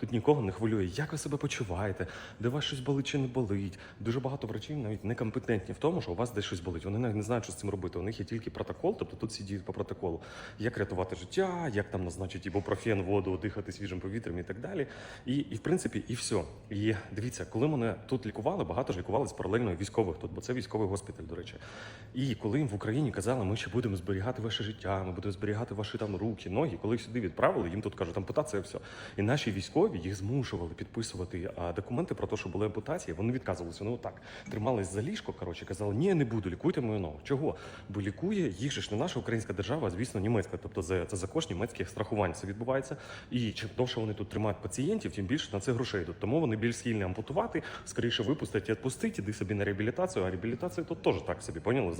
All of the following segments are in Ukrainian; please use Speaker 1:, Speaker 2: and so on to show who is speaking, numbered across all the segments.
Speaker 1: Тут нікого не хвилює, як ви себе почуваєте, де у вас щось болить чи не болить. Дуже багато врачів навіть некомпетентні в тому, що у вас десь щось болить. Вони навіть не знають, що з цим робити. У них є тільки протокол, тобто тут всі діють по протоколу. Як рятувати життя, як там назначити ібупрофен, воду, дихати свіжим повітрям і так далі. І, і в принципі, і все. І дивіться, коли мене тут лікували, багато ж лікувались паралельно військових тут, бо це військовий госпіталь, до речі. І коли їм в Україні казали, ми ще будемо зберігати ваше життя, ми будемо зберігати ваші там руки, ноги. Коли їх сюди відправили, їм тут кажуть, ампутація, все. І наші військові їх змушували підписувати а, документи про те, що були ампутації. Вони відказувалися. Ну так тримались за ліжко. Коротше, казали, ні, не буду, лікуйте мою ногу. Чого? Бо лікує їх ж не наша українська держава, а звісно, німецька. Тобто за це за кошт німецьких страхувань це відбувається. І чим довше вони тут тримають пацієнтів, тим більше на це грошей йдуть. Тому вони більш схильні ампутувати, скоріше випустять і відпустить, іди собі на реабілітацію. А реабілітація тут теж так собі поняли.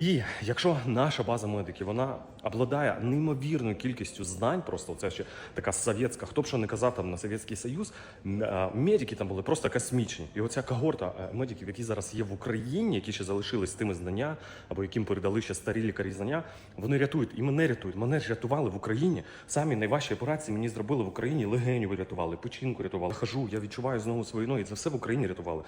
Speaker 1: І якщо наша база медиків вона обладає неймовірною кількістю знань, просто це ще така совєтська, хто б що не казав там на Совєтський Союз, медики там були просто космічні. І оця когорта е, медиків, які зараз є в Україні, які ще залишились з тими знання, або яким передали ще старі лікарі знання, вони рятують і мене рятують. Мене рятували в Україні. Самі найважчі операції мені зробили в Україні. Легеню вирятували, печінку рятували. Хожу, я відчуваю знову свої ноги. Це все в Україні рятували.